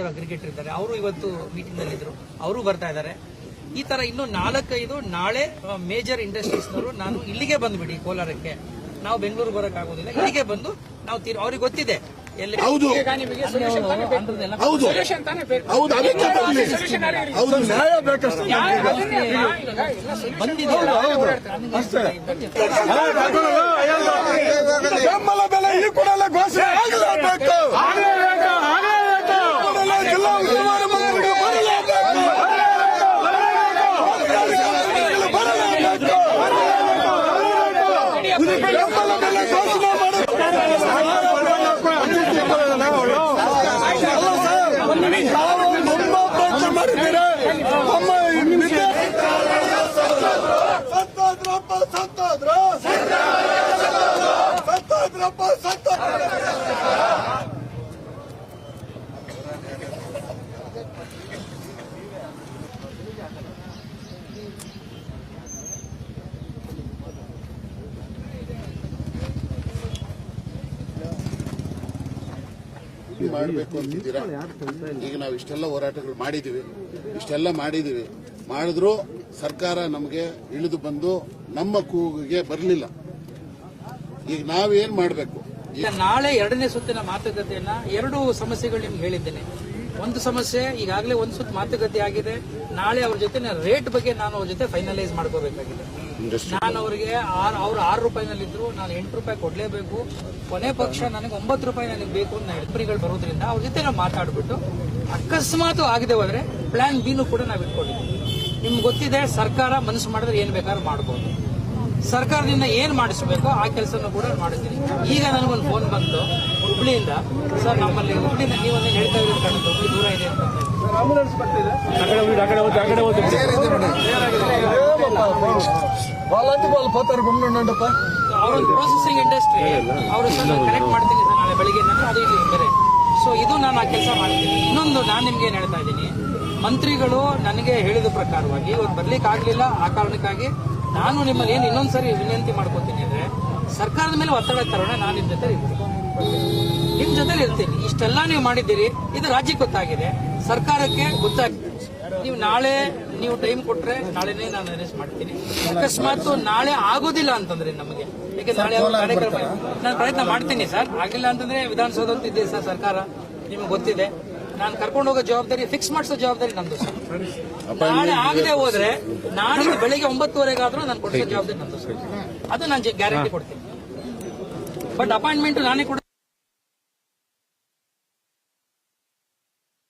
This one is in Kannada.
ಅಗ್ರಿಗೇಟರ್ ಇದ್ದಾರೆ ಅವರು ಇವತ್ತು ಮೀಟಿಂಗ್ನಲ್ಲಿ ಇದ್ರು ಅವರು ಬರ್ತಾ ಇದ್ದಾರೆ. ಈ ತರ ಇನ್ನು ನಾಲ್ಕೈದು ನಾಳೆ ಮೇಜರ್ ಇಂಡಸ್ಟ್ರೀಸ್ನವರು ನಾನು ಇಲ್ಲಿಗೆ ಬಂದ್ಬಿಡಿ ಕೋಲಾರಕ್ಕೆ. ನಾವು ಬೆಂಗಳೂರು ಬರಕ್ ಆಗೋದಿಲ್ಲ ಇಲ್ಲಿಗೆ ಬಂದು ನಾವು ತೀರ್ ಅವ್ರಿಗೆ ಗೊತ್ತಿದೆ. ಎಲ್ಲಿ ಹೌದು. ಸತ್ತೋದ್ರಪ್ಪ ಸತ್ತೋದ್ರ. ಮಾಡಬೇಕು ಅಂತಿದ್ದೀರಾ? ಈಗ ನಾವು ಇಷ್ಟೆಲ್ಲ ಹೋರಾಟಗಳು ಮಾಡಿದ್ದೀವಿ. ಇಷ್ಟೆಲ್ಲ ಮಾಡಿದ್ದೀವಿ. ಮಾಡಿದ್ರೂ ಸರ್ಕಾರ ನಮಗೆ ಇಳಿದು ಬಂದು ನಮ್ಮ ಕೂಗಿಗೆ ಬರಲಿಲ್ಲ. ಈಗ ನಾವೇನ್ ಮಾಡಬೇಕು? ನಾಳೆ ಎರಡನೇ ಸುತ್ತಿನ ಮಾತುಕತೆಯನ್ನ ಎರಡು ಸಮಸ್ಯೆಗಳು ನಿಮ್ಗೆ ಹೇಳಿದ್ದೇನೆ. ಒಂದು ಸಮಸ್ಯೆ ಈಗಾಗಲೇ ಒಂದು ಸುತ್ತ ಮಾತುಕತೆ ಆಗಿದೆ. ನಾಳೆ ಅವ್ರ ಜೊತೆ ರೇಟ್ ಬಗ್ಗೆ ನಾನು ಅವ್ರ ಜೊತೆ ಫೈನಲೈಸ್ ಮಾಡ್ಕೋಬೇಕಾಗಿದೆ. ನಾನು ಅವರಿಗೆ ಅವ್ರು ಆರು ರೂಪಾಯಿನಲ್ಲಿದ್ರು ನಾನು ಎಂಟು ರೂಪಾಯಿ ಕೊಡಲೇಬೇಕು. ಕೊನೆ ಪಕ್ಷ ನನಗೆ ಒಂಬತ್ತು ರೂಪಾಯಿ ನನಗೆ ಬೇಕು ಅಂತ ಹೆಲ್ಪರಿಗಳು ಬರೋದ್ರಿಂದ ಅವ್ರ ಜೊತೆ ನಾವು ಮಾತಾಡ್ಬಿಟ್ಟು ಅಕಸ್ಮಾತ್ ಆಗದೆ ಹೋದ್ರೆ ಪ್ಲಾನ್ ಬಿನು ಕೂಡ ನಾವು ಇಟ್ಕೊಂಡಿದ್ದೀವಿ. ನಿಮ್ಗೆ ಗೊತ್ತಿದೆ ಸರ್ಕಾರ ಮನಸ್ಸು ಮಾಡಿದ್ರೆ ಏನು ಬೇಕಾದ್ರೂ ಮಾಡ್ಬೋದು. ಸರ್ಕಾರದಿಂದ ಏನು ಮಾಡಿಸ್ಬೇಕು ಆ ಕೆಲಸನೂ ಕೂಡ ಮಾಡಿಸ್ತೀನಿ ಈಗ ನನಗೊಂದು ಫೋನ್ ಬಂತು, ಹುಬ್ಳಿಯಿಂದ. ಸರ್, ನಮ್ಮಲ್ಲಿ ಹುಬ್ಳಿಯಿಂದ ನೀವೊಂದೇನು ಹೇಳ್ತಾ ಇದ್ದೀರಿ ಕಣ್ಣು ಹುಬ್ಳಿ ದೂರ ಇದೆ ಅಂತ. ಅವರೊಂದು ಪ್ರೊಸೆಸಿಂಗ್ ಇಂಡಸ್ಟ್ರಿ ಅವರು ಕನೆಕ್ಟ್ ಮಾಡ್ತೀನಿ ಸರ್ ನಾಳೆ ಬೆಳಿಗ್ಗೆ ಅದು ಇಲ್ಲಿ ಬೇರೆ ಸೊ ಇದು ನಾನು ಆ ಕೆಲಸ ಮಾಡ್ತೀನಿ. ಇನ್ನೊಂದು ನಾನು ನಿಮ್ಗೆ ಏನು ಹೇಳ್ತಾ ಇದ್ದೀನಿ, ಮಂತ್ರಿಗಳು ನನಗೆ ಹೇಳಿದ ಪ್ರಕಾರವಾಗಿ ಇವತ್ತು ಬರ್ಲಿಕ್ಕೆ ಆಗಲಿಲ್ಲ ಆ ಕಾರಣಕ್ಕಾಗಿ ನಾನು ನಿಮ್ಮಲ್ಲಿ ಏನು ಇನ್ನೊಂದ್ಸರಿ ವಿನಂತಿ ಮಾಡ್ಕೊತೀನಿ ಅಂದ್ರೆ ಸರ್ಕಾರದ ಮೇಲೆ ಒತ್ತಡ ತರೋಣ ನಾನು ನಿಮ್ ಜೊತೆ ಇರ್ತೀನಿ. ನಿಮ್ ಜೊತೆ ಇರ್ತೀನಿ. ಇಷ್ಟೆಲ್ಲ ನೀವು ಮಾಡಿದ್ದೀರಿ ಇದು ರಾಜ್ಯಕ್ಕೆ ಗೊತ್ತಾಗಿದೆ. ಸರ್ಕಾರಕ್ಕೆ ಗೊತ್ತಾಗಿದೆ. ನೀವು ನಾಳೆ ನೀವು ಟೈಮ್ ಕೊಟ್ರೆ ನಾಳೆನೇ ನಾನು ಅರೇಂಜ್ ಮಾಡ್ತೀನಿ. ಅಕಸ್ಮಾತ್ ನಾಳೆ ಆಗೋದಿಲ್ಲ ಅಂತಂದ್ರೆ ನಮಗೆ. ಯಾಕೆ ನಾಳೆ ಕಾರ್ಯಕ್ರಮ ನಾನು ಪ್ರಯತ್ನ ಮಾಡ್ತೀನಿ ಸರ್. ಆಗಿಲ್ಲ ಅಂತಂದ್ರೆ ವಿಧಾನಸೌಧ ಇದೆ ಸರ್ ಸರ್ಕಾರ. ನಿಮ್ಗೆ ಗೊತ್ತಿದೆ. ನಾನು ಕರ್ಕೊಂಡು ಹೋಗೋ ಜವಾಬ್ದಾರಿ ಫಿಕ್ಸ್ ಮಾಡಿಸೋ ಜವಾಬ್ದಾರಿ ನಂದು ಸರ್. ನಾಳೆ ಆಗದೆ ಹೋದ್ರೆ ನಾಳೆ ಬೆಳಿಗ್ಗೆ ಒಂಬತ್ತುವರೆಗಾದ್ರೂ ನಾನು ಕೊಡಿಸೋ ಜವಾಬ್ದಾರಿ ನಂದು ಸರ್. ಅದು ನಾನು ಗ್ಯಾರಂಟಿ ಕೊಡ್ತೀನಿ. ಬಟ್ ಅಪಾಯಿಂಟ್ಮೆಂಟ್ ನಾನೇ ಕೊಡ